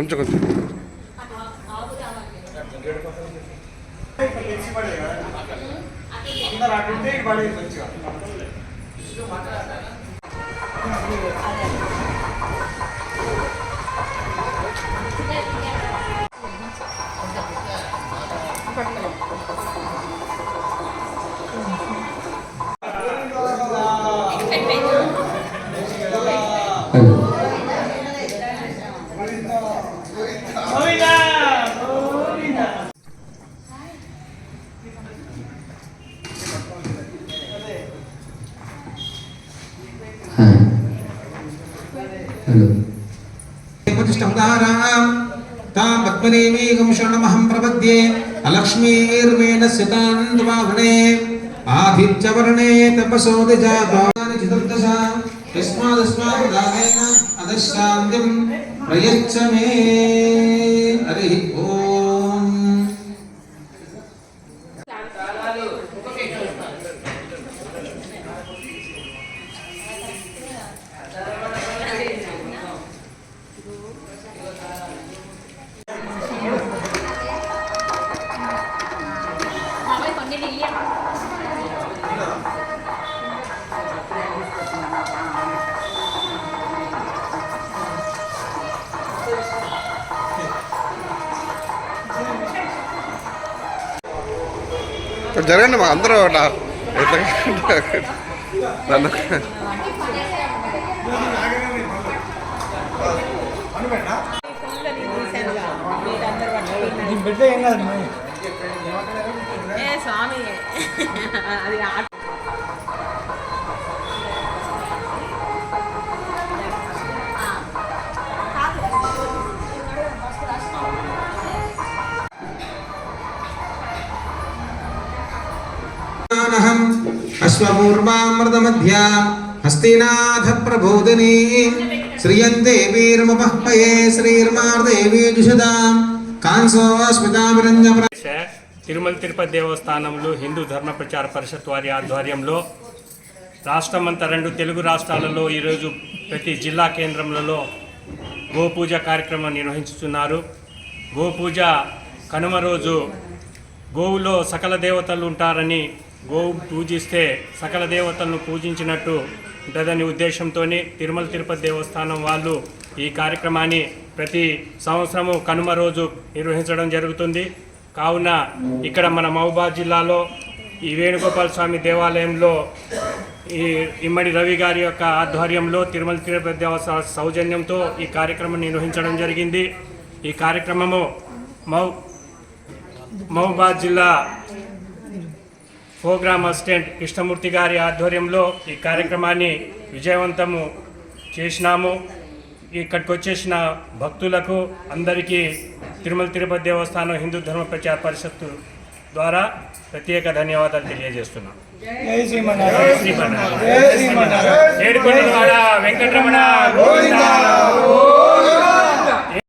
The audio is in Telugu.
깜짝깜짝. 아이고. हाँ। ताम् पद्मनेमीकं शरणमहं प्रपद्ये अलक्ष्मीर्मेण सितान्वाहने आधिच्यवर्णे तपसोदिजातानि चिदन्तसा यस्मादस्माद्दानेन अधशान्तिं प्रयच्छ मे हरिः ॐ జరగండి మా అందరూ నన్ను బిడ్డ ఏం కాదు స్వామి. అది అశ్వకూర్వామృతమధ్యా హస్తినాథ ప్రబోధిని శ్రీయందేవీర్మపహ్పయే శ్రీర్మాదేవీషుదాం కాంసోస్మితాభిరంజ తిరుమల తిరుపతి దేవస్థానంలో హిందూ ధర్మ ప్రచార పరిషత్ వారి ఆధ్వర్యంలో రాష్ట్రమంతా రెండు తెలుగు రాష్ట్రాలలో ఈరోజు ప్రతి జిల్లా కేంద్రంలో గోపూజ కార్యక్రమం నిర్వహించుతున్నారు గోపూజ కనుమ రోజు గోవులో సకల దేవతలు ఉంటారని గోవు పూజిస్తే సకల దేవతలను పూజించినట్టు ఉంటుందని ఉద్దేశంతో తిరుమల తిరుపతి దేవస్థానం వాళ్ళు ఈ కార్యక్రమాన్ని ప్రతి సంవత్సరము కనుమ రోజు నిర్వహించడం జరుగుతుంది. కావున ఇక్కడ మన మహబాద్ జిల్లాలో ఈ వేణుగోపాల స్వామి దేవాలయంలో ఈ ఇమ్మడి రవి గారి యొక్క ఆధ్వర్యంలో తిరుమల తిరుపతి దేవస్థాన సౌజన్యంతో ఈ కార్యక్రమం నిర్వహించడం జరిగింది. ఈ కార్యక్రమము మౌ జిల్లా ప్రోగ్రామ్ అసిస్టెంట్ కృష్ణమూర్తి గారి ఆధ్వర్యంలో ఈ కార్యక్రమాన్ని విజయవంతము చేసినాము. ఇక్కడికి వచ్చేసిన భక్తులకు అందరికీ తిరుమల తిరుపతి దేవస్థానం హిందూ ధర్మ ప్రచార పరిషత్తు ద్వారా ప్రత్యేక ధన్యవాదాలు తెలియజేస్తున్నాం. వెంకటరమణ